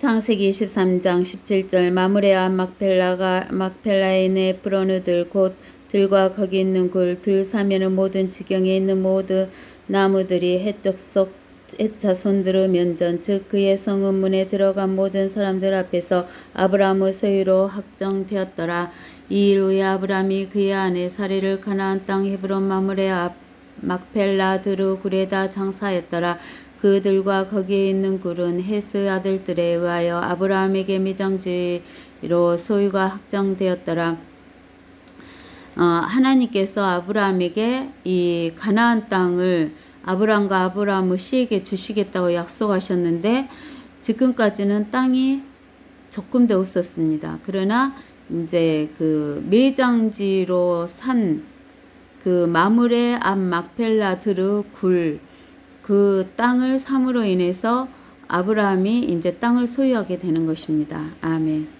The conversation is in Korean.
창세기 23장 17절 마무레와 막펠라가 막펠라인의 브로누들 곧 들과 거기 있는 굴, 들 사면은 모든 지경에 있는 모든 나무들이 해적 속 해자손들의 면전 즉 그의 성읍 문에 들어간 모든 사람들 앞에서 아브라함의 소유로 확정되었더라. 이 일 후에 아브라함이 그의 아내 사리를 가나안 땅 헤브론 마물의 앞 막펠라 드루 굴에다 장사했더라. 그들과 거기에 있는 굴은 헤스 아들들에 의하여 아브라함에게 미장지로 소유가 확정되었더라. 어, 하나님께서 아브라함에게 이 가나안 땅을 아브라함과 아브라함의 씨에게 주시겠다고 약속하셨는데 지금까지는 땅이 적금돼 없었습니다. 그러나 이제 그 매장지로 산 그 마물의 앞 막펠라 드르 굴 그 땅을 삼으로 인해서 아브라함이 이제 땅을 소유하게 되는 것입니다. 아멘.